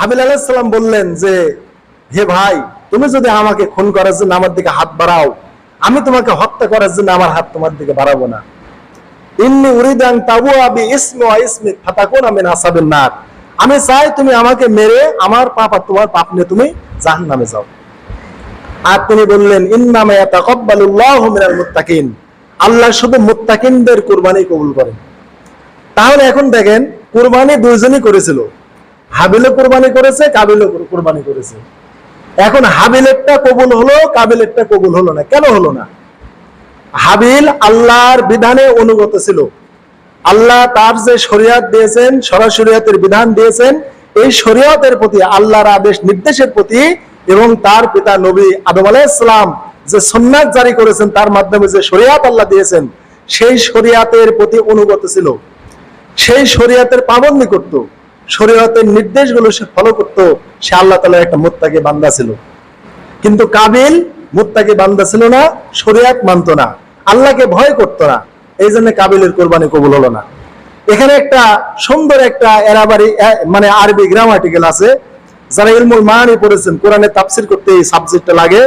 হাবিল আলাইসাল্লাম বললেন যে, হে ভাই, তুমি যদি আমাকে খুন করার জন্য আমার দিকে হাত বাড়াও, আমি তোমাকে হত্যা করার জন্য আমার হাত তোমার দিকে বাড়াবো না। ইন্নি উরিদান তাবু আবি ইসমি ওয়া ইসমি ফাতাকুন মিন আসাবিন নার। আমি চাই তুমি আমাকে মেরে আমার পাপ আর তোমার পাপ নিয়ে তুমি জাহান্নামে যাও। আর তিনি বললেন, ইন্নামা ইয়াতাকাব্বালুল্লাহু মিনাল মুত্তাকিন। আল্লাহ শুধু মুত্তাকিনদের কুরবানি কবুল করেন। তাহলে এখন দেখেন, কুরবানি দুইজনই করেছিল। হাবিলও কুরবানি করেছে কাবিলও কুরবানি করেছে। এখন হাবিলেরটা কবুল হলো, কাবিলেরটা কবুল হলো না। কেন হলো না? হাবিল আল্লাহর বিধানে অনুগত ছিল। আল্লাহ তার যে শরিয়াত দিয়েছেন, সরাসরিয়াতের বিধান দিয়েছেন, এই শরিয়তের প্রতি, আল্লাহর আদেশ, নির্দেশের প্রতি এবং তার পিতা নবী আদম আলাইসালাম যে সন্ন্যাস জারি করেছেন, তার মাধ্যমে যে শরিয়াত আল্লাহ দিয়েছেন, সেই শরিয়াতের প্রতি অনুগত ছিল। সেই শরিয়াতের পাবন্দি করত। শরীয়তের নির্দেশগুলো সে ফলো করত, সে আল্লাহ তালার একটা মুত্তাকে বান্দা ছিল। কিন্তু কাবিল মুত্তাকে বান্দা ছিল না, শরিয়াত মানত না, আল্লাহকে ভয় করতো না এই জন্য কাবিলের কোরবানি কবুল হলো না। এখানে একটা সুন্দর একটা এরাবারি মানে আরবি গ্রামাটিক্যাল আছে, যারা ইলমুল মানি পড়েছেন, কোরআনে তাফসির করতে এই সাবজেক্টটা লাগে।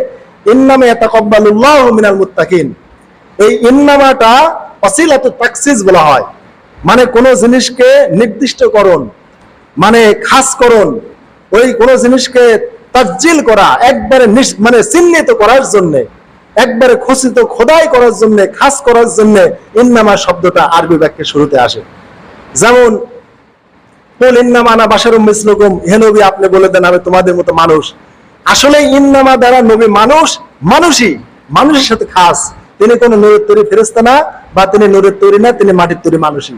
ইন্নামে ইয়াতাকাব্বালুল্লাহু মিনাল মুত্তাকিন। এই ইন্নামাটা অসিলাতু তাকসিস বলা হয়। মানে কোন জিনিসকে নির্দিষ্টকরণ মানে খাসকরণ ওই কোন জিনিসকে তাজ্জিল করা, একবারে মানে চিহ্নিত করার জন্য, একবারে খচিত খোদাই করার জন্য, খাস করার জন্য ইন্নামা শব্দটা আরবি বাক্যে শুরুতে আসে। যেমন, কুল ইন্নামা আনা বাশারুম মিসলুকুম হে নবী, আপনি বলে দেন, আমি তোমাদের মতো মানুষ। আসলে ইন্নামা দ্বারা নবী মানুষ, মানুষই, মানুষের সাথে খাস। তিনি কোনো নূরের তৈরি ফেরেস্তা না, বা তিনি নূরের তৈরি না, তিনি মাটির তৈরি মানুষই।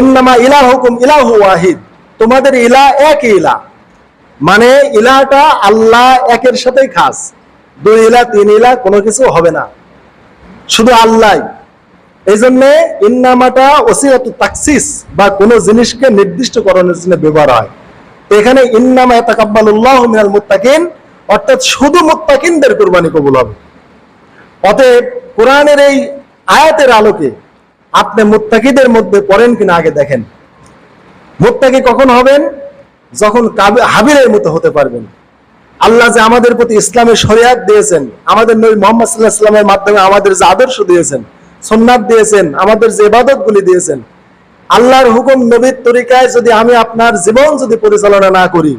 ইন্নামা ইলাহ হুকুম ইলাহু ওয়াহিদ তোমাদের ইলা এক ইলা। মানে ইলাটা আল্লাহ একের সাথেই খাস। দুই ইলা, তিন ইলা, কোনো কিছু হবে না। শুধু আল্লাহ। এই জন্য ইন্নামাটা ওসিরাত তাকসিস বা কোনো জিনিসকে নির্দিষ্ট নির্দিষ্টকরণের জন্য ব্যবহার হয়। এখানে ইন্নামা ইয়াতাকাব্বালুল্লাহ মিনাল মুত্তাকিন, অর্থাৎ শুধু মুত্তাকিনদের কুরবানি কবুল হবে। অতএব কোরআনের এই আয়াতের আলোকে আপনি মুত্তাকিদের মধ্যে পড়েন কিনা আগে দেখেন। মুত্তাকি কখন হবেন? যখন হাবিলের মতো হতে পারবেন। আল্লাহ যে আমাদের প্রতি ইসলামের শরিয়াত দিয়েছেন, আমাদের নবী মোহাম্মদ সাল্লাহ মাধ্যমে আমাদের যে আদর্শ দিয়েছেন সোননাথ দিয়েছেন, আমাদের যে ইবাদত গুলি দিয়েছেন, আল্লাহর হুকুম নবীর তরিকায় যদি আমি আপনার জীবন যদি পরিচালনা না করি,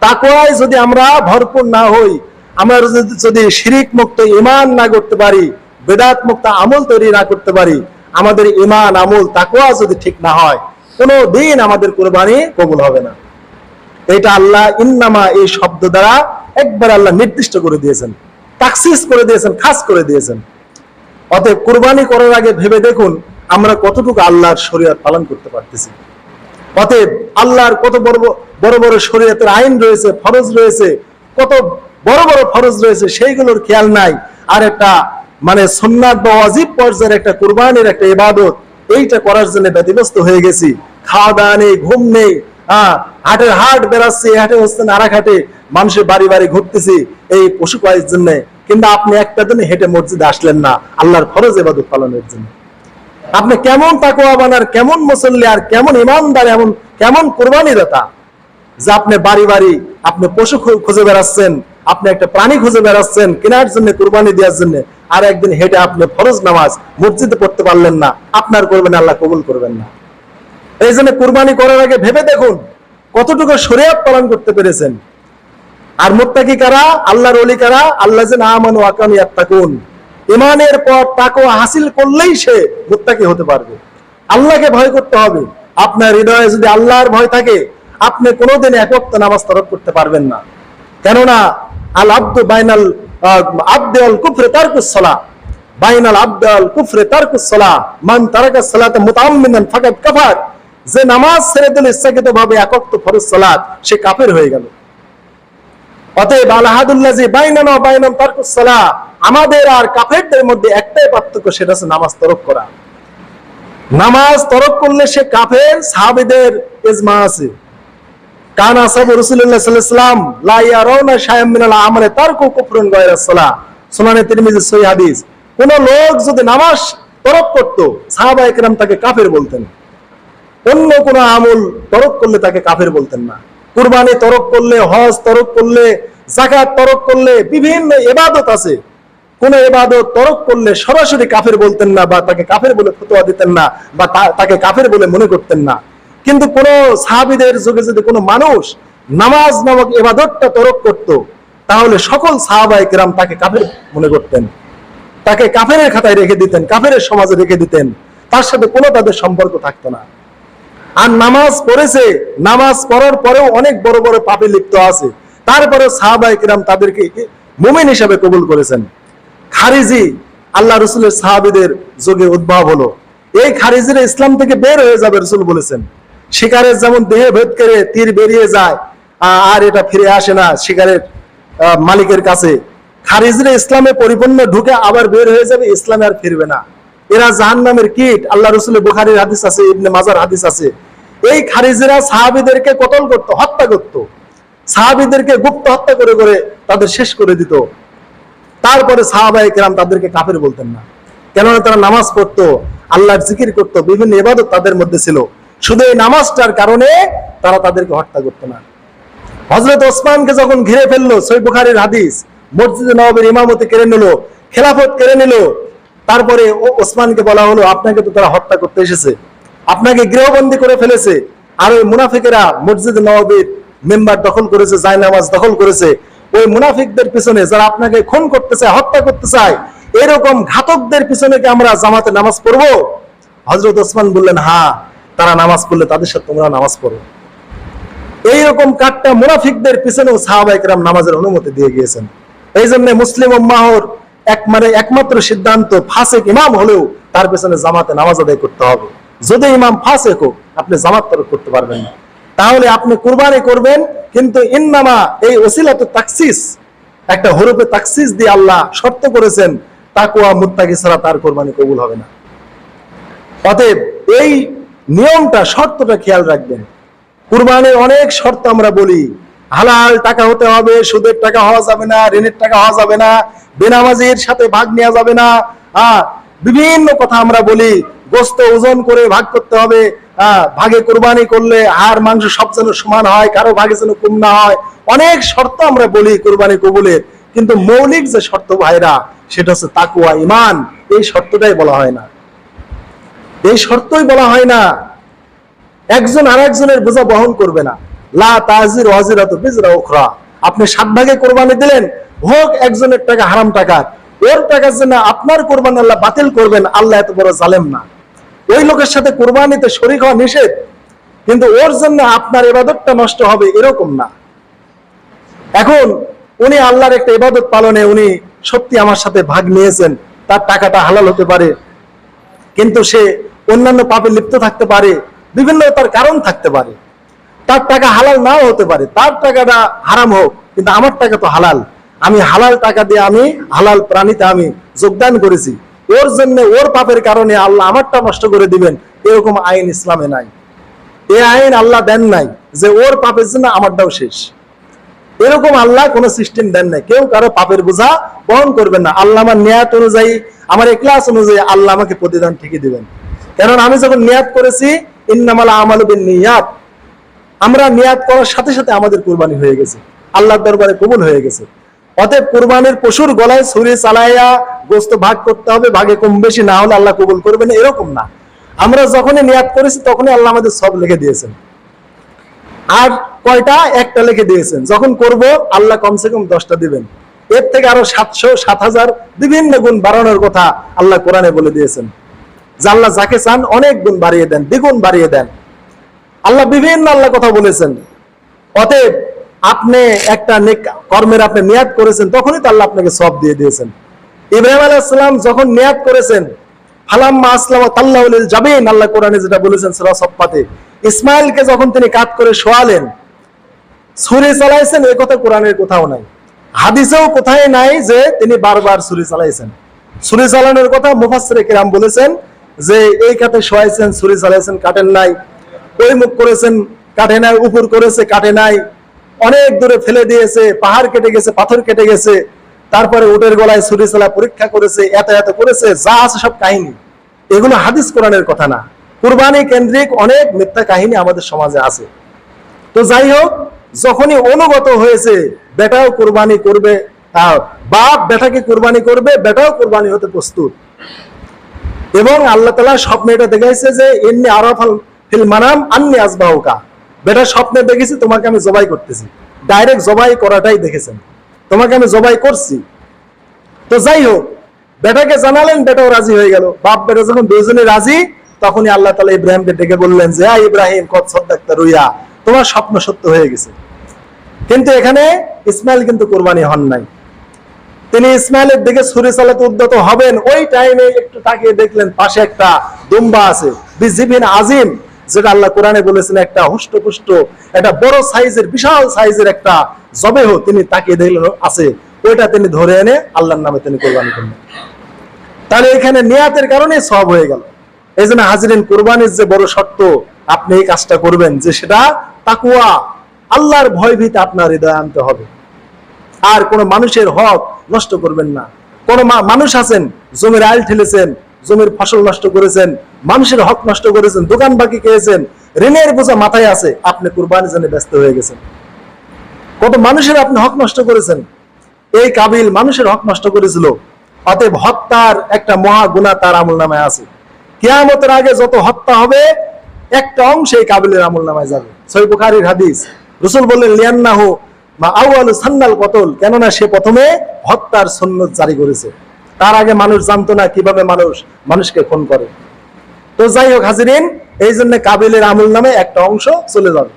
তাকওয়ায় যদি আমরা ভরপুর না হই, আমরা যদি- শিরিক মুক্ত ইমান না করতে পারি, বেদাত মুক্ত আমল তৈরি না করতে পারি, আমাদের ইমান আমল, তাকওয়া যদি ঠিক না হয় কোনো দিন আমাদের কোরবানি কবুল হবে না। এটা আল্লাহ ইন্নামা এই শব্দ দ্বারা একবার আল্লাহ নির্দিষ্ট করে দিয়েছেন, তাকসিস করে দিয়েছেন, খাস করে দিয়েছেন। অতএব কুরবানি করার আগে ভেবে দেখুন আমরা কতটুকু আল্লাহর শরীয়ত পালন করতে পারতেছি। অতএব আল্লাহর কত বড় বড়- বড় শরীয়তের আইন রয়েছে, ফরজ রয়েছে, কত বড় বড় ফরজ রয়েছে, সেইগুলোর খেয়াল নাই। আর একটা মানে সুন্নাত বা অজীব পর্যায়ের একটা কোরবানির একটা ইবাদত এইটা করার জন্য ব্যতিব্যস্ত হয়ে গেছি। খাওয়া দাওয়া নেই, ঘুম নেই হ্যাঁ হাটের হাট বেড়াচ্ছি, হাটে হচ্ছে নারা হাটে মানুষের বাড়ি বাড়ি ঘুরতেছি, এই পশু কয়ের জন্য। কিন্তু আপনি একটা দিন হেঁটে মসজিদে আসলেন না, আল্লাহর ফরজ ইবাদত পালনের জন্য। আপনি কেমন তাকওয়া বানার কেমন মুসল্লি আর কেমন ইমানদার, এমন, কেমন কোরবানি দাতা যে আপনি বাড়ি বাড়ি আপনি পশু খুঁজে বেড়াচ্ছেন, আপনি একটা প্রাণী খুঁজে বেড়াচ্ছেন, কেনার জন্য, কোরবানি দেওয়ার জন্য। আর একদিন হেঁটে আপনি ফরজ নামাজ মসজিদে পড়তে পারলেন না, আপনার করবেন আল্লাহ কবুল করবেন না। এই জন্য কোরবানি করার আগে ভেবে দেখুন কতটুকু শরীয়ত পালন করতে পেরেছেন। আর মুত্তাকি কারা? আল্লাহর ওলি কারা? আল্লাহ যে আমানু আকানু ইয়াত্তাকুন। ইমানের পর তাকে হাসিল করলেই সে মুত্তাকি হতে পারবে। আল্লাহকে ভয় করতে হবে। আপনার হৃদয়ে যদি আল্লাহর ভয় থাকে, আপনি কোনোদিন একক নামাজ তরফ করতে পারবেন না। কেননা আল আব্দু বাইনাল কুফরে বাইনাল আব্দে আল কুফরে মান ফাকাদ কাফার। যে নামাজ ছেড়ে দিল ইচ্ছাকৃত ভাবে একক ফরজ সে হয়ে গেল। অতএব তারকুস সালাহ আমাদের আর কাফেরদের মধ্যে একটাই পার্থক্য, সেটা হচ্ছে নামাজ তরক করা। নামাজ তরক করলে সে কাফের, সাহাবীদের ইজমা আছে। কান আসাব আমলে, তারকু কুফরুন হাদিস। কোন লোক যদি নামাজ তরক করত সাহাবা একরাম তাকে কাফের বলতেন। অন্য আমল তরক করলে তাকে কাফের বলতেন না। কুরবানি তরক করলে, হজ তরক করলে জাকাত তরক করলে, বিভিন্ন এবাদত আছে। কোন এবাদত তরক করলে সরাসরি কাফের বলতেন না বা তাকে কাফের বলে ফতোয়া দিতেন না বা তাকে কাফের বলে মনে করতেন না। কিন্তু কোন সাহাবিদের যুগে যদি কোনো মানুষ নামাজ নামক এবাদতটা তরক করত, তাহলে সকল সাহাবাই কেরাম তাকে কাফের মনে করতেন। তাকে কাফেরের খাতায় রেখে দিতেন, কাফেরের সমাজে রেখে দিতেন। তার সাথে কোনো তাদের সম্পর্ক থাকতো না। আর নামাজ পড়েছে, নামাজ পড়ার পরেও অনেক বড় বড় পাপে লিপ্ত আছে। তারপরে সাহাবাই কিরাম তাদেরকে মুমিন হিসাবে কবুল করেছেন। খারিজি, আল্লাহ রসুলের সাহাবিদের যোগে উদ্ভব হলো। এই খারিজিরা ইসলাম থেকে বের হয়ে যাবে রসুল বলেছেন। শিকারের যেমন দেহে ভেদ করে তীর বেরিয়ে যায় আর এটা ফিরে আসে না শিকারের মালিকের কাছে। খারিজরা ইসলামে পরিপূর্ণ ঢুকে আবার বের হয়ে যাবে, ইসলামে আর ফিরবে না। এরা জাহান্নামের কীট, আল্লাহ রসুলের বুখারির হাদিস আছে, ইবনে মাজার হাদিস আছে। এই খারিজরা সাহাবিদেরকে কতল করত, হত্যা করত। সাহাবিদেরকে গুপ্ত হত্যা করে করে তাদের শেষ করে দিত। তারপরে সাহাবাই কেরাম তাদেরকে কাফের বলতেন না। কেননা তারা নামাজ পড়তো, আল্লাহর জিকির করতো, বিভিন্ন ইবাদত তাদের মধ্যে ছিল। শুধু এই নামাজটার কারণে তারা তাদেরকে হত্যা করতো না। হজরত ওসমানকে যখন ঘিরে ফেলল, সই বুখারের হাদিস, মসজিদে নবাবের ইমামতি কেড়ে নিল, খেলাফত কেড়ে নিল, তারপরে ও ওসমানকে বলা হলো, আপনাকে তো তারা হত্যা করতে এসেছে। আপনাকে গৃহবন্দী করে ফেলেছে। আর ওই মুনাফিকেরা মসজিদ নবাবির মেম্বার দখল করেছে, জায়নামাজ দখল করেছে। ওই মুনাফিকদের পিছনে যারা আপনাকে খুন করতে চায়, হত্যা করতে চায়, এরকম ঘাতকদের পিছনে কি আমরা জামাতে নামাজ পড়ব? হজরত ওসমান বললেন হ্যাঁ। তারা নামাজ পড়লে তাদের সাথে তোমরা নামাজ পড়ো। এইরকম কাঠটা মুনাফিকদের পিছনেও সাহাবাইকরাম নামাজের অনুমতি দিয়ে গিয়েছেন। এই জন্য মুসলিম উম্মাহর এক মানে একমাত্র সিদ্ধান্ত, ফাসেক ইমাম হলেও তার পেছনে জামাতে নামাজ আদায় করতে হবে। যদি ইমাম ফাসেক হোক, আপনি জামাত তরক করতে পারবেন না। তাহলে আপনি কুরবানি করবেন, কিন্তু ইন্নামা এই ওসিলাত তাকসিস, একটা হরুপে তাকসিস দিয়ে আল্লাহ শর্ত করেছেন তাকুয়া মুত্তাকি ছাড়া তার কোরবানি কবুল হবে না। অতএব এই নিয়মটা, শর্তটা খেয়াল রাখবেন। কুরবানির অনেক শর্ত আমরা বলি। হালাল টাকা হতে হবে, সুদের টাকা হওয়া যাবে না, ঋণের টাকা হওয়া যাবে না, বেনামাজির সাথে ভাগ নেওয়া যাবে না হ্যাঁ বিভিন্ন কথা আমরা বলি। গোস্ত ওজন করে ভাগ করতে হবে ভাগে কোরবানি করলে আর মাংস সব যেন সমান হয়, কারও ভাগে যেন কম না হয়। অনেক শর্ত আমরা বলি কোরবানি কবুলের, কিন্তু মৌলিক যে শর্ত ভাইরা, সেটা হচ্ছে তাকুয়া ইমান এই শর্তটাই বলা হয় না। এই শর্তই বলা হয় না। একজন আর একজনের বোঝা বহন করবে না। লা তাজির ওয়াজিরাত বিজরা উখরা। আপনি সাত ভাগে কোরবানি দিলেন, হোক একজনের টাকা হারাম টাকা। ওর টাকার জন্য আপনার কোরবানি আল্লাহ বাতিল করবেন, আল্লাহ এত বড় জালেম না। ওই লোকের সাথে কোরবানিতে শরিক হওয়া নিষেধ, কিন্তু ওর জন্য আপনার এবাদতটা নষ্ট হবে এরকম না। এখন উনি আল্লাহর একটা ইবাদত পালনে উনি সত্যি আমার সাথে ভাগ নিয়েছেন, তার টাকাটা হালাল হতে পারে। কিন্তু সে অন্যান্য পাপে লিপ্ত থাকতে পারে, বিভিন্ন তার কারণ থাকতে পারে। তার টাকা হালাল নাও হতে পারে, তার টাকাটা হারাম হোক, কিন্তু আমার টাকা তো হালাল। আমি হালাল টাকা দিয়ে আমি, হালাল প্রাণীতে আমি যোগদান করেছি। ওর জন্য, ওর পাপের কারণে আল্লাহ আমারটা নষ্ট করে দিবেন, এরকম আইন ইসলামে নাই। এই আইন আল্লাহ দেন নাই, যে ওর পাপের জন্য আমারটাও শেষ। এরকম আল্লাহ কোন সিস্টেম দেন নাই। কেউ কারও পাপের বোঝা বহন করবেন না। আল্লাহ আমার নিয়াত অনুযায়ী, আমার ক্লাস অনুযায়ী আল্লাহ আমাকে প্রতিদান ঠিকই দিবেন। কারণ আমি যখন নিয়াত করেছি, ইন্নামালা আমাল বিন নিয়াত আমরা নিয়াত করার সাথে সাথে আমাদের কোরবানি হয়ে গেছে। আল্লাহর দরবারে কবুল হয়ে গেছে। অতএব কোরবানির পশুর গলায় ছুরি চালাইয়া গোস্ত ভাগ করতে হবে, ভাগে কম বেশি, না হলে আল্লাহ কবুল করবেন, এরকম না। আমরা যখনই নিয়াত করেছি, তখনই আল্লাহ আমাদের সব লিখে দিয়েছেন। আর কয়টা? একটা লিখে দিয়েছেন। যখন করব, আল্লাহ কমসে কম দশটা দিবেন। এর থেকে আরও সাতশো, সাত হাজার বিভিন্ন গুণ বাড়ানোর কথা আল্লাহ কোরআনে বলে দিয়েছেন। আল্লাহ যাকে চান অনেক গুণ বাড়িয়ে দেন, দ্বিগুণ বাড়িয়ে দেন। আল্লাহ বিভিন্ন আল্লাহ কথা বলেছেন। অতএব আপনি একটা কর্মের আপনি নিয়াত করেছেন, তখনই তো আল্লাহ আপনাকে সব দিয়ে দিয়েছেন। ইব্রাহিম আলাইসালাম যখন নিয়াত করেছেন আসলাম তাল্লাহ আল্লাহ কোরআনে যেটা বলেছেন সপ্পাতে ইসমাইলকে যখন তিনি কাত করে শোয়ালেন, ছুরি চালাইছেন, এ কথা কোরআনের কোথাও নাই। হাদিসেও কোথায় নাই যে তিনি বারবার ছুরি চালাইছেন। ছুরি চালানোর কথা মুফাসসিরে কিরাম বলেছেন যে এই কাতে শোয়াইছেন, ছুরি চালাইছেন কাটেন নাই। ওই মুখ করেছেন কাটে নাই, উপর করেছে কাটে নাই। অনেক দূরে ফেলে দিয়েছে, পাহাড় কেটে গেছে, পাথর কেটে গেছে। তারপরে উটের গলায় ছুরি চালা পরীক্ষা করেছে, এত এত করেছে, যা আছে সব কাহিনী। এগুলো হাদিস কোরআনের কথা না। কুরবানি কেন্দ্রিক অনেক মিথ্যা কাহিনী আমাদের সমাজে আছে। তো যাই হোক, যখনই অনুগত হয়েছে, বেটাও কোরবানি করবে বাপ বেটাকে কোরবানি করবে, বেটাও কোরবানি হতে প্রস্তুত। এবং আল্লাহ তালা স্বপ্নে এটা দেখাইছে যে এমনি আরফাল ফিল মানাম আন্নি আসবাহুকা বেটা স্বপ্নে দেখেছি, তোমাকে আমি জবাই করতেছি। ডাইরেক্ট জবাই করাটাই দেখেছেন। তোমাকে আমি জবাই করছি। তো যাই হোক, বেটাকে জানালেন বেটাও রাজি হয়ে গেল। বাপ বেটা যখন দুজনে রাজি, তখনই আল্লাহ তালা ইব্রাহিমকে ডেকে বললেন যে আ ইব্রাহিম কত সদ্দাক্তা রুইয়া, তোমার স্বপ্ন সত্য হয়ে গেছে। কিন্তু এখানে ইসমাইল কিন্তু কোরবানি হন নাই। তিনি ইসমাইলের দিকে ছুরি চালাতে উদ্যত হবেন। ওই টাইমে একটু তাকিয়ে দেখলেন পাশে একটা দুম্বা আছে। বিজিবিন আজিম, যেটা আল্লাহ কোরআনে বলেছেন, একটা হুষ্টপুষ্ট, একটা বড় সাইজের, বিশাল সাইজের একটা জবেহ তিনি তাকিয়ে দেখলেন আছে। ওইটা তিনি ধরে এনে আল্লাহর নামে তিনি কোরবানি করলেন। তাহলে এখানে নিয়াতের কারণে সব হয়ে গেল। এই জন্য হাজিরিন, কোরবানির যে বড় শর্ত, আপনি এই কাজটা করবেন যে সেটা তাকুয়া আল্লাহর ভয় ভীত আপনার হৃদয়ে আনতে হবে। আর কোন মানুষের হক নষ্ট করবেন না। কোন মানুষ আছেন, জমির আইল ঠেলেছেন, জমির ফসল নষ্ট করেছেন, মানুষের হক নষ্ট করেছেন, দোকান বাকি খেয়েছেন, ঋণের বোঝা মাথায় আছে, আপনি কুরবানি জন্য ব্যস্ত হয়ে গেছেন। কত মানুষের আপনি হক নষ্ট করেছেন? এই কাবিল মানুষের হক নষ্ট করেছিল। অতএব হত্যার একটা মহা গুণা তার আমল নামায় আছে। কেয়ামতের আগে যত হত্যা হবে, একটা অংশ এই কাবিলের আমল নামায় যাবে। সই বুখারির হাদিস। রসুল বললেন, লিয়ান্নাহ বা আউয়ালু সান্নাল কতল কেননা সে প্রথমে হত্যার সন্ন্যত জারি করেছে। তার আগে মানুষ জানতো না কীভাবে মানুষ মানুষকে খুন করে। তো যাই হোক, হাজিরিন এই জন্য কাবিলের আমল নামে একটা অংশ চলে যাবে।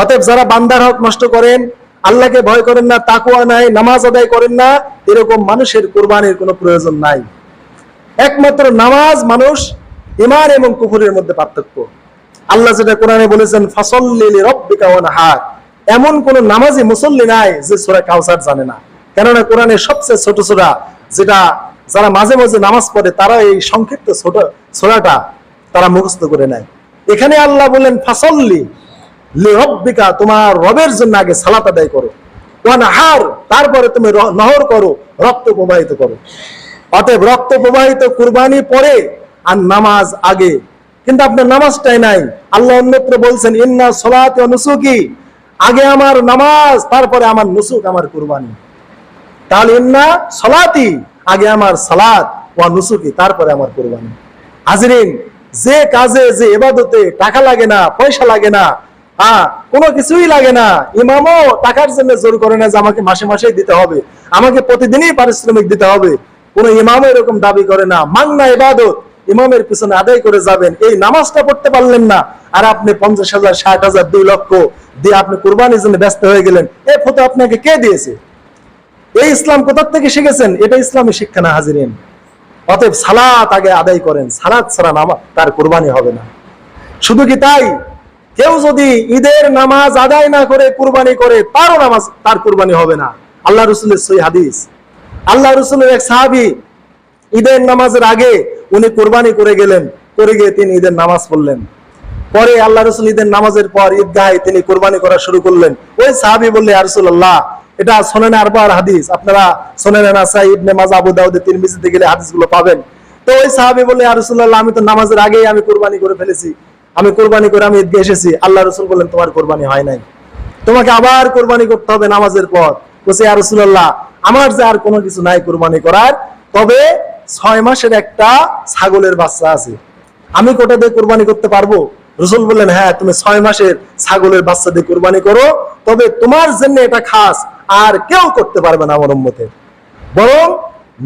অতএব যারা বান্দার হক নষ্ট করেন, আল্লাহকে ভয় করেন না তাকুয়া নাই, নামাজ আদায় করেন না, এরকম মানুষের কোরবানির কোনো প্রয়োজন নাই। একমাত্র নামাজ মানুষ ইমান এবং কুফুরের মধ্যে পার্থক্য। আল্লাহ যেটা কোরআনে বলেছেন, ফাসল্লি রব্বিকা ওয়ানহার এমন কোন নামাজি মুসল্লি নাই যে সূরা কাউসার জানে না। কেননা কোরআনের সবচেয়ে ছোট সূরা যেটা যারা মাঝে মাঝে নামাজ পড়ে, তারা এই সংক্ষিপ্ত ছোট সূরাটা তারা মুখস্থ করে নেয়। এখানে আল্লাহ বলেন, ফাসল্লি লিরব্বিকা, তোমার রবের জন্য আগে সালাত আদায় করো। ওয়ানহার, তারপরে তুমি নহর করো, রক্ত প্রবাহিত করো। অতএব রক্ত প্রবাহিত কুরবানি পরে আর নামাজ আগে। কিন্তু আপনার নামাজটাই নাই। আল্লাহ অন্যত্র বলছেন, ইন্না সলাত নুসুকি আগে আমার নামাজ, তারপরে আমার নুসুক, আমার কুরবানি। তাহলে ইন্না সলাতি, আগে আমার সালাত ওয়া নুসুকি, তারপরে আমার কুরবানি। হাজরিন, যে কাজে, যে এবাদতে টাকা লাগে না, পয়সা লাগে না হ্যাঁ কোনো কিছুই লাগে না, ইমামও টাকার জন্য জোর করে না যে আমাকে মাসে মাসেই দিতে হবে, আমাকে প্রতিদিনই পারিশ্রমিক দিতে হবে। কোনো ইমামও এরকম দাবি করে না মাংনা ইবাদত, ইমামের পিছনে আদায় করে যাবেন। এই নামাজটা পড়তে পারলেন না, আর আপনি পঞ্চাশ হাজার, ষাট হাজার, দুই লক্ষ দিয়ে আপনি কোরবানির জন্য ব্যস্ত হয়ে গেলেন। এই ফটো আপনাকে কে দিয়েছে? এই ইসলাম কোথার থেকে শিখেছেন? এটা ইসলামী শিক্ষা না হাজিরেন। অতএব সালাত আগে আদায় করেন। সালাত ছাড়া নামা তার কোরবানি হবে না। শুধু কি তাই? কেউ যদি ঈদের নামাজ আদায় না করে কুরবানি করে, তারও নামাজ তার কুরবানি হবে না। আল্লাহ রসুলের সই হাদিস। আল্লাহ রসুলের এক সাহাবি ঈদের নামাজের আগে উনি কোরবানি করে গেলেন। করে গিয়ে তিনি ঈদের নামাজ পড়লেন। পরে আল্লাহ রসুল ঈদের নামাজের পর ঈদগাহে তিনি কোরবানি করা শুরু করলেন। ওই সাহাবি বললে আরসুল্লাহ এটা সোনেন আরবার হাদিস। আপনারা সোনেন নাসাই, ইবনে মাজা, আবু দাউদে তিন মিজিতে গেলে হাদিসগুলো পাবেন। তো ওই সাহাবি বললে আরসুল্লাহ আমি তো নামাজের আগেই আমি কোরবানি করে ফেলেছি। আমি কোরবানি করে আমি ঈদগাহে এসেছি। আল্লাহ রসুল বললেন, তোমার কোরবানি হয় নাই। তোমাকে আবার কোরবানি করতে হবে নামাজের পর। বলছে আর রসুল্লাহ আমার যে আর কোনো কিছু নাই কোরবানি করার, তবে ছয় মাসের একটা ছাগলের বাচ্চা আছে। আমি কোটা দিয়ে কোরবানি করতে পারব? রসুল বললেন হ্যাঁ তুমি ছয় মাসের ছাগলের বাচ্চা দিয়ে কোরবানি করো, তবে তোমার জন্য এটা খাস, আর কেউ করতে পারবে না আমার উম্মতের বরং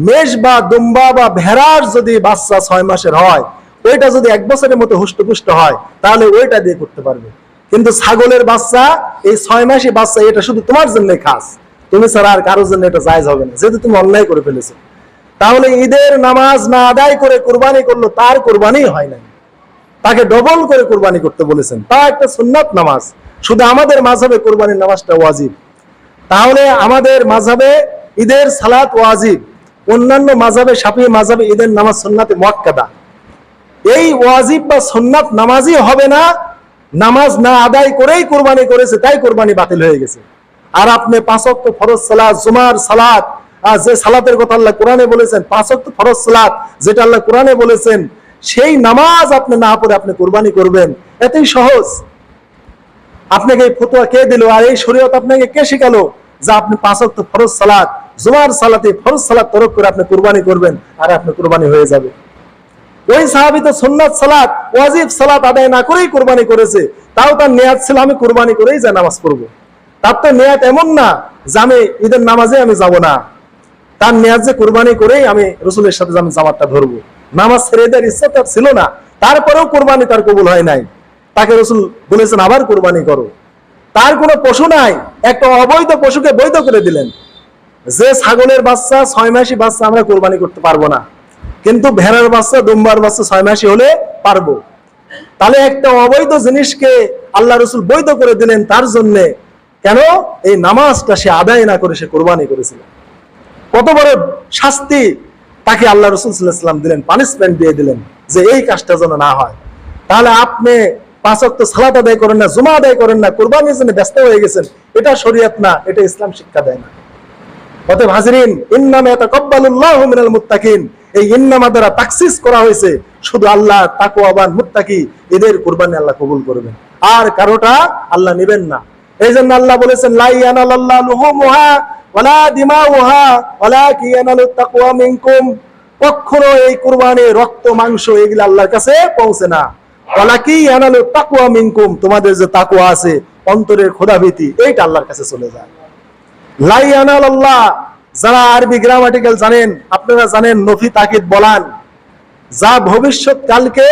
মেষ বা দুম্বা বা ভেড়ার যদি বাচ্চা ছয় মাসের হয়, ওইটা যদি এক বছরের মতো হুষ্টপুষ্ট হয়, তাহলে ওইটা দিয়ে করতে পারবে। কিন্তু ছাগলের বাচ্চা, এই ছয় মাসে বাচ্চা, এটা শুধু তোমার জন্য খাস। তুমি ছাড়া আর কারোর জন্য এটা জায়জ হবে না, যেহেতু তুমি অন্যায় করে ফেলেছো। তাহলে ঈদের নামাজ না আদায় করে কোরবানি করল, তার কোরবানি হয় নাই। তাকে ডবল করে কোরবানি করতে বলেছেন। তা একটা সুন্নাত নামাজ। শুধু আমাদের মাঝাবে কোরবানির নামাজটা ওয়াজিব। তাহলে আমাদের মাঝাবে ঈদের সালাত ওয়াজিব। অন্যান্য মাঝাবে সাফি মাঝাবে ঈদের নামাজ সুন্নাতে মোয়াক্কাদা। এই ওয়াজিব বা সুন্নাত নামাজই হবে না। নামাজ না আদায় করেই কোরবানি করেছে, তাই কোরবানি বাতিল হয়ে গেছে। আর আপনি পাঁচক্ত ফরজ সালাত, জুমার আর যে সালাতের কথা আল্লাহ কোরআনে বলেছেন পাঁচক্ত ফরজ সালাত, যেটা আল্লাহ কোরআনে বলেছেন সেই নামাজ আপনি না পড়ে আপনি কোরবানি করবেন, এতই সহজ। আপনাকে এই ফতোয়া কে দিল আর এই শরীয়ত আপনাকে কে শিখালো? যে আপনি পাঁচ ওয়াক্ত ফরজ সালাত, জুমার সালাতে ফরজ সালাত তরক করে আপনি কুরবানি করবেন আর আপনি কুরবানি হয়ে যাবে। ওই সাহাবি তো সুন্নাত সালাত, ওয়াজিব সালাত আদায় না করেই কোরবানি করেছে। তাও তার নিয়াত ছিল, আমি কোরবানি করেই যা নামাজ পড়ব। তার তো নিয়াত এমন না যে আমি ঈদের নামাজে আমি যাব না। তার নিয়াত যে কুরবানি করেই আমি রসুলের সাথে আমি জামাতটা ধরবো। নামাজ ছেড়ে দেওয়ার ইচ্ছা তার ছিল না। তারপরেও কোরবানি তার কবুল হয় নাই। তাকে রসুল বলেছেন, আবার কোরবানি করো। তার কোনো পশু নাই, একটা অবৈধ পশুকে বৈধ করে দিলেন। যে ছাগলের বাচ্চা, ছয় মাসি বাচ্চা আমরা কোরবানি করতে পারব না। কিন্তু ভেড়ার বাচ্চা, দুম্বার বাচ্চা, ছয় মাসি হলে পারব। তাহলে একটা অবৈধ জিনিসকে আল্লাহ রসুল বৈধ করে দিলেন তার জন্য। কেন? এই নামাজটা সে আদায় না করে সে কোরবানি করেছিল। কত বড় শাস্তি তাকে আল্লাহ রসুল সাল্লাম দিলেন পানিশমেন্ট দিয়ে দিলেন যে এই কাজটা যেন না হয়। তাহলে আপনি আদায় করেন না, জুমা আদায় করেন না কোরবানির জন্য ব্যস্ত হয়ে গেছেন, এটা শরীয়ত না, এটা ইসলাম শিক্ষা দেয় না। আল্লাহ এদের কুরবানি আল্লাহ কবুল করবেন। আর কারোটা আল্লাহ নেবেন না। এই জন্য আল্লাহ বলেছেন, লা ইয়ানালাল্লাহু তাকওয়া মিনকুম। কখনো এই কুরবানি রক্ত, মাংস এগুলো আল্লাহর কাছে পৌঁছে না। মিনকুম, তোমাদের যে আছে, অন্তরের খোদাভীতি, এইটা আল্লাহর কাছে চলে যায়। লাইয়ানাল আল্লাহ, যারা আরবি গ্রামাটিক্যাল জানেন, আপনারা জানেন নফি তাকিদ বলান, যা ভবিষ্যৎ কালকে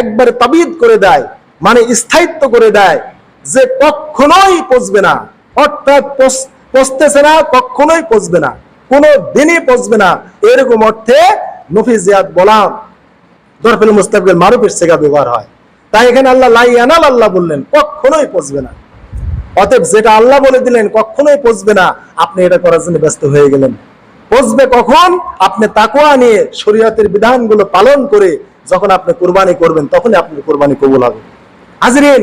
একবারে তাবিদ করে দেয় মানে স্থায়িত্ব করে দেয়, যে কখনোই পচবে না। অর্থাৎ পচতেছে না, কখনোই পচবে না কোনো দিনই পচবে না। এরকম অর্থে নফি জিয়াদ বলাম দরফিল মুস্তাফিল মারুফের সেগা ব্যবহার হয়। তাই এখানে আল্লাহ লাই আনাল আল্লাহ বললেন, কখনোই পচবে না। অতএব যেটা আল্লাহ বলে দিলেন, কখনোই পচবে না। আপনি এটা করার জন্য ব্যস্ত হয়ে গেলেন। পচবে কখন? আপনি তাকুয়া নিয়ে শরীয়তের বিধানগুলো পালন করে যখন আপনি কোরবানি করবেন, তখনই আপনার কোরবানি কবুল হবে। হাজরিন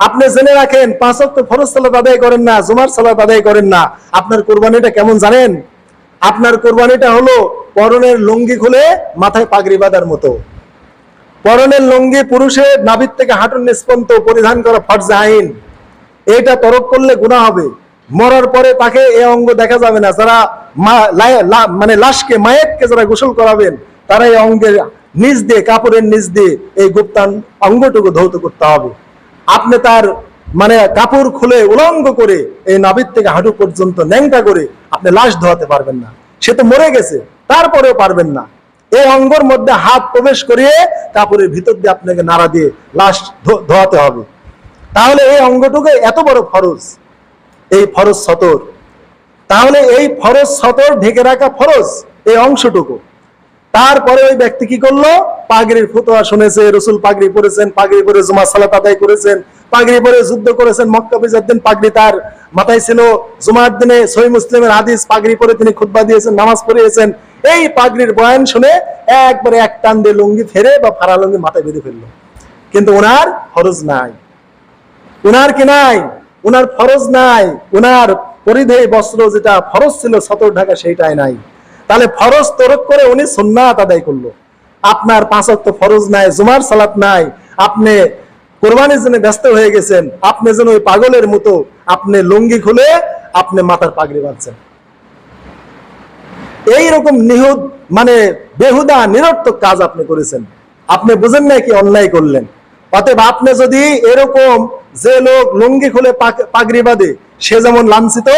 আপনি জেনে রাখেন, পাঁচ অক্ট ফরজ সালাত আদায় করেন না, জুমার সালাত আদায় করেন না। আপনার কোরবানিটা কেমন জানেন? আপনার কোরবানিটা হলো পরনের লুঙ্গি খুলে মাথায় পাগড়ি বাঁধার মতো। পরনের লুঙ্গি পুরুষের নাভির থেকে হাঁটুর নিষ্পন্ত পরিধান করা ফরজ আইন। এটা তরক করলে গুণা হবে। মরার পরে তাকে এই অঙ্গ দেখা যাবে না। যারা মানে লাশকে মায়েতকে যারা গোসল করাবেন, তারা এই অঙ্গের নিচ দিয়ে, কাপড়ের নিচ দিয়ে এই গুপ্তান অঙ্গটুকু ধৌত করতে হবে। আপনি তার মানে কাপড় খুলে উলঙ্গ করে এই নাভির থেকে হাঁটু পর্যন্ত ন্যাংটা করে আপনি লাশ ধোয়াতে পারবেন না। সে তো মরে গেছে, তারপরেও পারবেন না। এই অঙ্গর মধ্যে হাত প্রবেশ করিয়ে কাপড়ের ভিতর দিয়ে আপনাকে নাড়া দিয়ে লাশ ধোয়াতে হবে। তাহলে এই অঙ্গটুকু এত বড় ফরজ, এই ফরজ সতর। তাহলে এই ফরজ সতর ঢেকে রাখা ফরজ, এই অংশটুকু। তারপরে ওই ব্যক্তি কি করল? পাগড়ির ফুতোয়া শুনেছে, রসুল পাগড়ি পরেছেন, পাগড়ি পরে জুমা সালাত আদায় করেছেন, পাগড়ি পরে যুদ্ধ করেছেন, মক্কা বিজয়ের দিন পাগড়ি তার মাথায় ছিল। জুমার দিনে সহি মুসলিমের হাদিস, পাগড়ি পরে তিনি খুতবা দিয়েছেন, নামাজ পড়িয়েছেন। এই পাগড়ির বয়ান শুনে একবারে এক টান দিয়ে লুঙ্গি ফেরে বা ফাড়া লুঙ্গি মাথায় বেঁধে ফেলল। কিন্তু ওনার ফরজ নাই। উনার কি নাই? উনার ফরজ নাই। উনার পরিধেয় বস্ত্র যেটা ফরজ ছিল, সতর ঢাকা সেইটাই নাই। তাহলে ফরজ তরক করে উনি সুন্নাত আদায় করল। আপনার পাঁচ ওয়াক্ত ফরজ নাই, জুমার সালাত নাই, আপনি কোরবানির জন্য ব্যস্ত হয়ে গেছেন, আপনি যেন ওই পাগলের মতো আপনি লুঙ্গি খুলে আপনি মাথার পাগড়ি বাঁধছেন। এইরকম নিহুদ মানে বেহুদা, নিরর্থক কাজ আপনি করেছেন। আপনি বুঝেন না কি অন্যায় করলেন। অতএব আপনি যদি এরকম যে লোক লুঙ্গি খুলে পাগড়ি বাঁধে, সে যেমন লাঞ্ছিত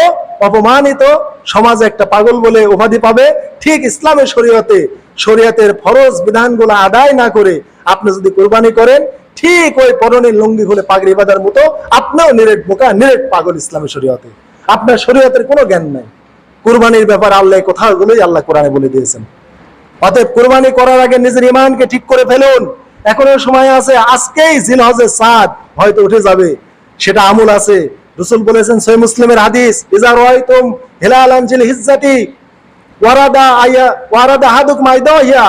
অপমানিত, সমাজে একটা পাগল বলে উপাধি পাবে। ঠিক ইসলামের শরীয়তে, শরীয়তের ফরজ বিধানগুলো আদায় না করে আপনি যদি কোরবানি করেন, ঠিক ওই পরনের লুঙ্গি খুলে পাগড়ি বাঁধার মতো আপনিও নিরেট বোকা, নিরেট পাগল ইসলামের শরীয়তে। আপনার শরীয়তের কোনো জ্ঞান নাই। কুরবানির ব্যাপার আল্লাহ কোথাগুলোই আল্লাহ কোরআনে বলে দিয়েছেন। অতএব কোরবানি করার আগে নিজের ইমানকে ঠিক করে ফেলুন। এখনও সময় আছে, আজকেই জিলহজের সাদ হয়তো উঠে যাবে। সেটা আমল আছে। রসুল বলেছেন সহি মুসলিমের হাদিস, ইজা রাইতুম হিলাল আনজিল হিজ্জাতি, ওয়ারাদা আইয়া ওয়ারাদা হাদুক মাইদাহিয়া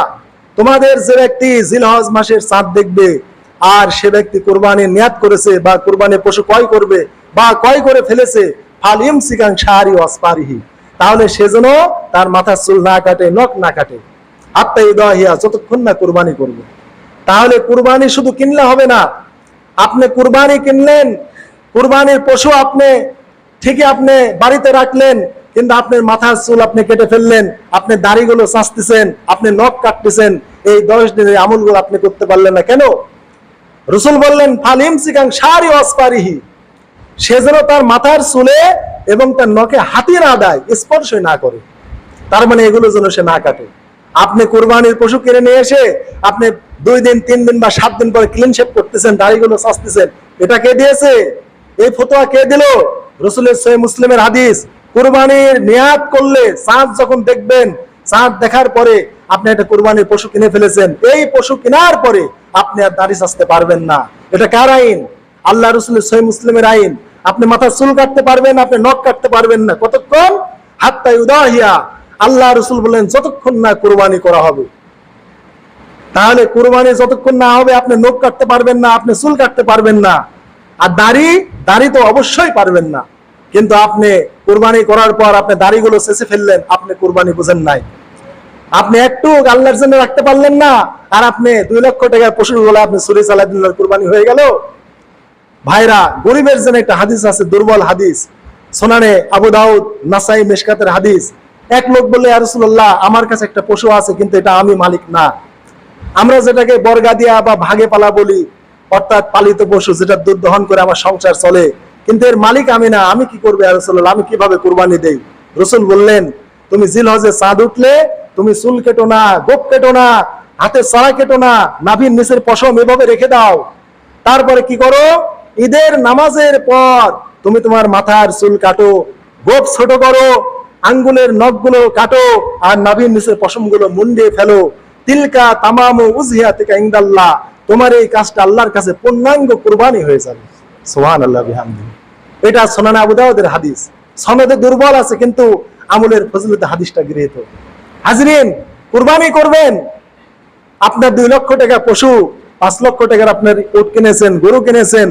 তোমাদের যে ব্যক্তি জিলহজ মাসের চাঁদ দেখবে, আর সে ব্যক্তি কোরবানির নিয়াত করেছে, বা কোরবানির পশু ক্রয় করবে, বা ক্রয় করে ফেলেছে, ফাল ইমসিকাং শাহরি ওয়াসপারিহি তাহলে সেজন্য তার মাথার চুল না কাটে, নখ না কাটে। আত্মা ইদাহিয়া, যতক্ষণ না কোরবানি করবে। তাহলে কুরবানি শুধু কিনলে হবে না। আপনি কুরবানি কিনলেন কুরবানির পশু আপনি ঠিকই আপনি বাড়িতে রাখলেন, কিন্তু আপনার মাথার চুল আপনি কেটে ফেললেন, আপনি দাড়িগুলো চাঁচতেছেন আপনি নখ কাটতেছেন, এই দশ দিনের আমলগুলো আপনি করতে পারলেন না কেন? রসুল বললেন ফালিম সিকাং সারি অসপারিহি সে যেন তার মাথার চুলে এবং তার নখে হাতি না আদায় স্পর্শ না করে। তার মানে এগুলো যেন সে না কাটে। আপনি কোরবানির পশু কিনে নিয়ে এসে আপনি দুই দিন, তিন দিন বা সাত দিন পরে ক্লিন শেপ করতেছেন, দাড়িগুলো চাচতেছেন এটা কে দিয়েছে? এই ফতোয়া কে দিল? রসুলের সহি মুসলিমের হাদিস। কোরবানির নিয়াত করলে চাঁদ যখন দেখবেন চাঁদ দেখার পরে আপনি একটা কোরবানির পশু কিনে ফেলেছেন। এই পশু কেনার পরে আপনি আর দাড়ি চাচতে পারবেন না। এটা কার আইন? আল্লাহ রসুলের সহি মুসলিমের আইন। আপনি মাথা চুল কাটতে পারবেন, আপনি নখ কাটতে পারবেন না। কতক্ষণ? হাত্তাই উদাহিয়া আল্লাহ রসুল বললেন, যতক্ষণ না কোরবানি করা হবে। তাহলে কোরবানি যতক্ষণ না হবে, আপনি নখ কাটতে পারবেন না, আপনি চুল কাটতে পারবেন না। আর দাড়ি দাড়ি তো অবশ্যই পারবেন না। কিন্তু আপনি কোরবানি করার পর আপনি দাড়িগুলো শেষে ফেললেন, আপনি কোরবানি বুঝেন নাই। আপনি একটু আল্লাহর জন্য রাখতে পারলেন না, আর আপনি দুই লক্ষ টাকার পশুরগুলো আপনি সুরি চালাই কোরবানি হয়ে গেল। ভাইরা, গরিবের জন্য একটা হাদিস আছে, দুর্বল হাদিস। সোনানে আবু দাউদ নাসাই মেশকাতের হাদিস। এক লোক বললে আরসুল্লাহ আমার কাছে একটা পশু আছে, কিন্তু এটা আমি মালিক না। আমরা যেটাকে বর্গা দিয়া বা ভাগে পালা বলি অর্থাৎ পালিত পশু যেটা দুধ দহন করে আমার সংসার চলে। কিন্তু এর মালিক আমি না, আমি কি করবে আরসুল্লাহ আমি কীভাবে কোরবানি দেই? রসুল বললেন, তুমি জিল হজে চাঁদ উঠলে, তুমি চুল কেটো না, গোপ কেটো না, হাতে সরা কেটো না, নাভির নিচের পশম এভাবে রেখে দাও। তারপরে কি করো? ঈদের নামাজের পর তুমি তোমার মাথার চুল কাটো, গোপ ছোট করো, আঙ্গুলের নখগুলো কাটো, আর নাভির নিচের পশমগুলো মুন্ডে ফেলো। তিলকা তামামু উজহিয়া থেকে ইংদাল্লাহ তোমার এই কাজটা আল্লাহর কাছে পূর্ণাঙ্গ কুরবানি হয়ে যাবে। সোহান আল্লাহ এটা সোনানা আবু দাউদের হাদিস। সনদে দুর্বল আছে, কিন্তু আমলের ফজলতে হাদিসটা গৃহীত। হাজরিন, কুরবানি করবেন। আপনার দুই লক্ষ টাকা পশু, পাঁচ লক্ষ টাকার আপনার উট কিনেছেন, গরু কিনেছেন,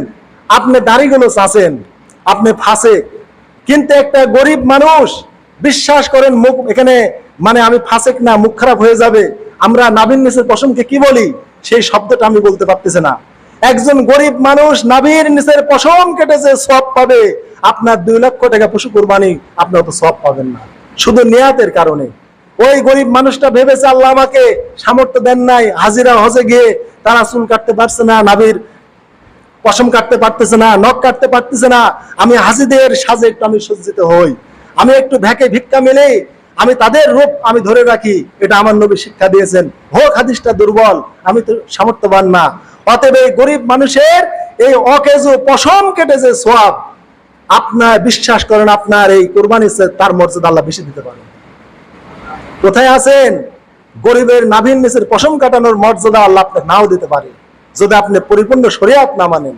আপনি দাড়িগুলো চাষেন আপনি ফাঁসে। কিন্তু একটা গরিব মানুষ, বিশ্বাস করেন, মুখ এখানে মানে আমি ফাঁসেক না মুখ খারাপ হয়ে যাবে। আমরা নাবিন নিচের পশমকে কি বলি? সেই শব্দটা আমি বলতে পারতেছি না। একজন গরিব মানুষ নাবির নিচের পশম কেটেছে সব পাবে, আপনার দুই লক্ষ টাকা পশু কোরবানি, আপনি অত সব পাবেন না। শুধু নেয়াতের কারণে। ওই গরিব মানুষটা ভেবেছে আল্লাহ আমাকে সামর্থ্য দেন নাই, হাজিরা হজে গিয়ে তারা চুল কাটতে পারছে না নাবির পশম কাটতে পারতেছে না, নখ কাটতে পারতেছে না। আমি হাজিদের সাজে একটু আমি সজ্জিত হই। আমি একটু ভ্যাকে ভিক্ষা মেলে আমি তাদের রূপ আমি ধরে রাখি, এটা আমার নবী শিক্ষা দিয়েছেন। হোক হাদিসটা দুর্বল, আমি তো সামর্থ্যবান না। অতএব এই গরিব মানুষের এই অকেজো পশম কেটেছে সোয়াব, আপনার বিশ্বাস করেন আপনার এই কোরবানি তার মর্যাদা আল্লাহ বেশি দিতে পারেন। কোথায় আছেন? গরিবের নাভিন নিচের পশম কাটানোর মর্যাদা আল্লাহ আপনাকে নাও দিতে পারে, যদি আপনি পরিপূর্ণ শরিয়াত না মানেন।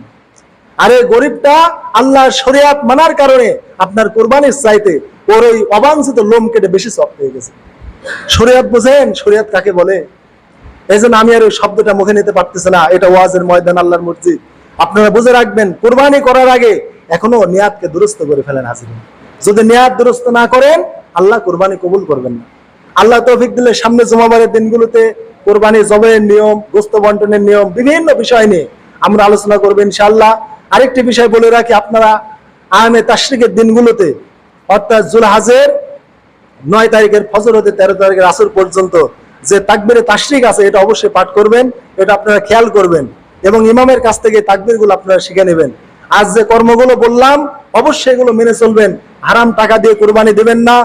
আর এই গরিবটা আল্লাহ শরিয়াত মানার কারণে আপনার কোরবানির চাইতে ওর ওই অবাঞ্ছিত লোম কেটে বেশি সফট হয়ে গেছে। শরিয়াত বোঝেন? শরিয়াত কাকে বলে? এই জন্য আমি আর ওই শব্দটা মুখে নিতে পারতেছি না। এটা ওয়াজের ময়দান, আল্লাহর মসজিদ। আপনারা বুঝে রাখবেন, কোরবানি করার আগে এখনও নিয়াতকে দুরস্ত করে ফেলেন হাজির যদি নিয়াত দুরস্ত না করেন, আল্লাহ কোরবানি কবুল করবেন না। আল্লাহ তৌফিক দিলে সামনে জমাবারের দিনগুলোতে কোরবানি, জবের নিয়ম, গোস্ত বন্টনের নিয়ম, বিভিন্ন বিষয় নিয়ে আমরা আলোচনা করব ইনশাআল্লাহ। আরেকটি বিষয় বলে রাখি, আপনারা আহমে তাশরিকের দিনগুলোতে অর্থাৎ জুলহাজের নয় তারিখের ফজর হতে তেরো তারিখের আসর পর্যন্ত যে তাকবিরে তাশরিক আছে, এটা অবশ্যই পাঠ করবেন, এটা আপনারা খেয়াল করবেন এবং ইমামের কাছ থেকে তাকবিরগুলো আপনারা শিখে নেবেন। আজ যে কর্মগুলো বললাম, অবশ্যই এগুলো মেনে চলবেন। হারাম টাকা দিয়ে কোরবানি দেবেন না,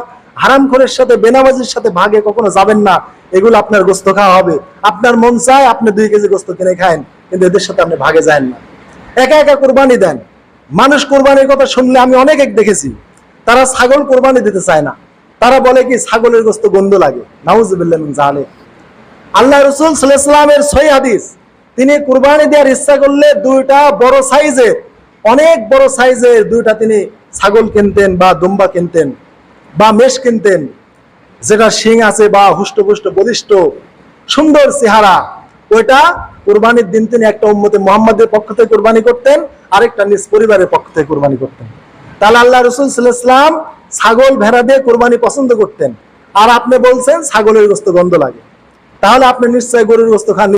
হারাম খোরের সাথে, বেনামাজির সাথে ভাগে কখনো যাবেন না, এগুলো আপনার গোস্ত খাওয়া হবে। আপনার মন চায় আপনি দুই কেজি গোস্ত কিনে খায়েন, কিন্তু এদের সাথে আপনি ভাগে যান না। একা একা কোরবানি দেন। মানুষ কোরবানির কথা শুনলে আমি অনেক দেখেছি। তারা ছাগল কোরবানি দিতে চায় না। তারা বলে কি, ছাগলের গোস্ত গন্ধ লাগে। নাউজুবিল্লাহ মিন আল্লাহ রসুল সাল্লামের ছয় হাদিস, তিনি কুরবানি দেওয়ার ইচ্ছা করলে দুইটা বড় সাইজের, অনেক বড় সাইজের দুইটা তিনি ছাগল কিনতেন বা দুম্বা কিনতেন বা মেষ কিনতেন, যেটা শিং আছে বা হুষ্টপুষ্ট বলিষ্ঠ, সুন্দর চেহারা, ওইটা কোরবানির দিন তিনি একটা উম্মতে মোহাম্মদের পক্ষ থেকে কোরবানি করতেন, আরেকটা নিজ পরিবারের পক্ষ থেকে কোরবানি করতেন। তাহলে আল্লাহ রসুল সাল্লাম ছাগল, ভেড়া দিয়ে কোরবানি পছন্দ করতেন। আর আপনি বলছেন ছাগলের গোস্ত গন্ধ লাগে। তাহলে আপনি নিশ্চয় গরুর গোস্ত খান।